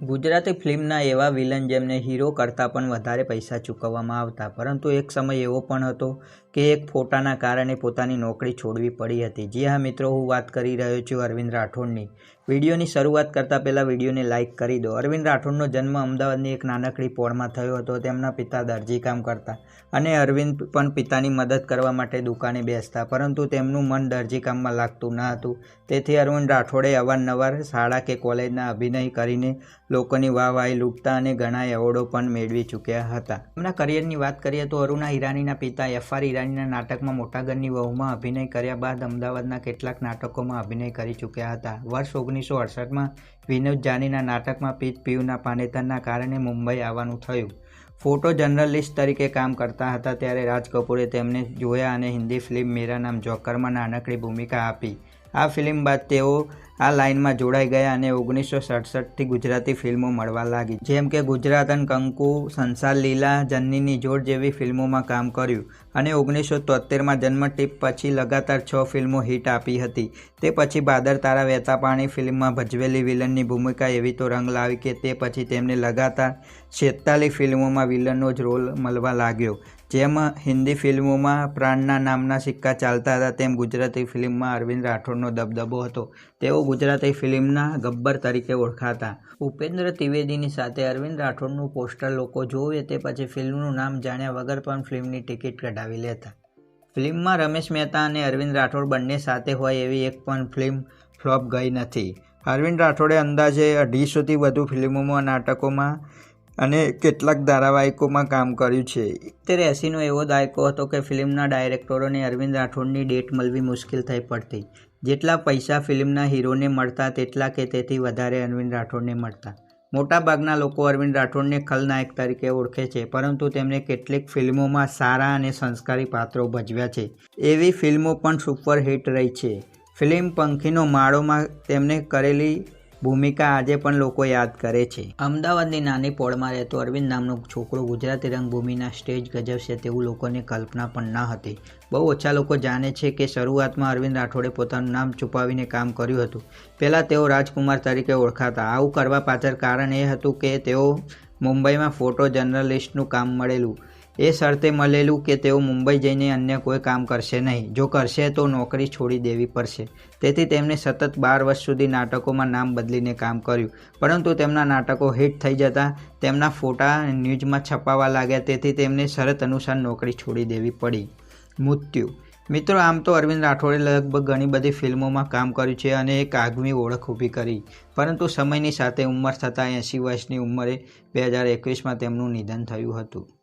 ગુજરાતી ફિલ્મના એવા વિલન જેમને હીરો કરતાં પણ વધારે પૈસા ચૂકવવામાં આવતા, પરંતુ એક સમય એવો પણ હતો કે એક ફોટાના કારણે પોતાની નોકરી છોડવી પડી હતી. જી હા મિત્રો, હું વાત કરી રહ્યો છું અરવિંદ રાઠોડની. વિડીયોની શરૂઆત કરતાં પહેલાં વિડીયોને લાઇક કરી દો. અરવિંદ રાઠોડનો જન્મ અમદાવાદની એક નાનકડી પોળમાં થયો હતો. તેમના પિતા દરજી કામ કરતા અને અરવિંદ પણ પિતાની મદદ કરવા માટે દુકાને બેસતા, પરંતુ તેમનું મન દરજી કામમાં લાગતું ન હતું. તેથી અરવિંદ રાઠોડે અવારનવાર શાળા કે કોલેજના અભિનય કરીને લોકોની વાહવાહી લૂંટતા અને ઘણા એવોર્ડો પણ મેળવી ચૂક્યા હતા. એમના કરિયરની વાત કરીએ તો અરુણા હિરાનીના પિતા એફ આર હિરાનીના નાટકમાં મોટાગરની વહુમાં અભિનય કર્યા બાદ અમદાવાદના કેટલાક નાટકોમાં અભિનય કરી ચૂક્યા હતા. વર્ષ ઓગણીસો અડસઠમાં વિનોદ જાનીના નાટકમાં પિત પીયુના પાનેતરના કારણે મુંબઈ આવવાનું થયું. ફોટો જર્નલિસ્ટ તરીકે કામ કરતા હતા ત્યારે રાજ કપૂરે તેમને જોયા અને હિન્દી ફિલ્મ મેરા નામ જોકરમાં નાનકડી ભૂમિકા આપી. આ ફિલ્મ બાદ તેઓ આ લાઇનમાં જોડાઈ ગયા અને ઓગણીસો સડસઠથી ગુજરાતી ફિલ્મો મળવા લાગી. જેમ કે ગુજરાતન કંકુ, સંસાર લીલા, જન્નીની જોડ જેવી ફિલ્મોમાં કામ કર્યું અને ઓગણીસો તોતેરમાં જન્મ ટીપ પછી લગાતાર છ ફિલ્મો હિટ આપી હતી. તે પછી બાદર તારા વહેતા પાણી ફિલ્મમાં ભજવેલી વિલનની ભૂમિકા એવી તો રંગ લાવી કે તે પછી તેમને લગાતાર છેતાલીસ ફિલ્મોમાં વિલનનો જ રોલ મળવા લાગ્યો. જેમ હિન્દી ફિલ્મોમાં પ્રાણના નામના સિક્કા ચાલતા હતા, તેમ ગુજરાતી ફિલ્મમાં અરવિંદ રાઠોડનો દબદબો હતો. તેઓ ગુજરાતી ફિલ્મના ગબ્બર તરીકે ઓળખાતા. ઉપેન્દ્ર ત્રિવેદીની સાથે અરવિંદ રાઠોડનું પોસ્ટર લોકો જોવે તે પછી ફિલ્મનું નામ જાણ્યા વગર પણ ફિલ્મની ટિકિટ કઢાવી લેતા. ફિલ્મમાં રમેશ મહેતા અને અરવિંદ રાઠોડ બંને સાથે હોય એવી એક પણ ફિલ્મ ફ્લોપ ગઈ નથી. અરવિંદ રાઠોડે અંદાજે અઢીસોથી વધુ ફિલ્મોમાં નાટકોમાં અને કેટલાક ધારાવાહિકોમાં કામ કર્યું છે. સિત્તેર એંસીનો એવો દાયકો હતો કે ફિલ્મના ડાયરેક્ટરોને અરવિંદ રાઠોડની ડેટ મળવી મુશ્કેલ થઈ પડતી. જેટલા પૈસા ફિલ્મના હીરોને મળતા, તેટલા કે તેથી વધારે અરવિંદ રાઠોડને મળતા. મોટાભાગના લોકો અરવિંદ રાઠોડને ખલનાયક તરીકે ઓળખે છે, પરંતુ તેમણે કેટલીક ફિલ્મોમાં સારા અને સંસ્કારી પાત્રો ભજવ્યા છે. એવી ફિલ્મો પણ સુપરહિટ રહી છે. ફિલ્મ પંખીનો માળોમાં તેમણે કરેલી ભૂમિકા આજે પણ લોકો યાદ કરે છે. અમદાવાદની નાની પોળમાં રહેતો અરવિંદ નામનો છોકરો ગુજરાતી રંગભૂમિના સ્ટેજ ગજવશે તેવું લોકોની કલ્પના પણ ન હતી. બહુ ઓછા લોકો જાણે છે કે શરૂઆતમાં અરવિંદ રાઠોડે પોતાનું નામ છુપાવીને કામ કર્યું હતું. પહેલાં તેઓ રાજકુમાર તરીકે ઓળખાતા. આવું કરવા પાછળ કારણ એ હતું કે તેઓ મુંબઈમાં ફોટો જર્નલિસ્ટનું કામ મળેલું. એ શરતે મળેલું કે તેઓ મુંબઈ જઈને અન્ય કોઈ કામ કરશે નહીં. જો કરશે તો નોકરી છોડી દેવી પડશે. તેથી તેમણે સતત બાર વર્ષ સુધી નાટકોમાં નામ બદલીને કામ કર્યું. પરંતુ તેમના નાટકો હિટ થઈ જતાં તેમના ફોટા ન્યૂઝમાં છપાવા લાગ્યા. તેથી તેમને શરત અનુસાર નોકરી છોડી દેવી પડી. મૃત્યુ. મિત્રો, આમ તો અરવિંદ રાઠોડે લગભગ ઘણી બધી ફિલ્મોમાં કામ કર્યું છે અને એક આગવી ઓળખ ઊભી કરી. પરંતુ સમયની સાથે ઉંમર થતાં એંસી વર્ષની ઉંમરે બે હજાર એકવીસમાં તેમનું નિધન થયું હતું.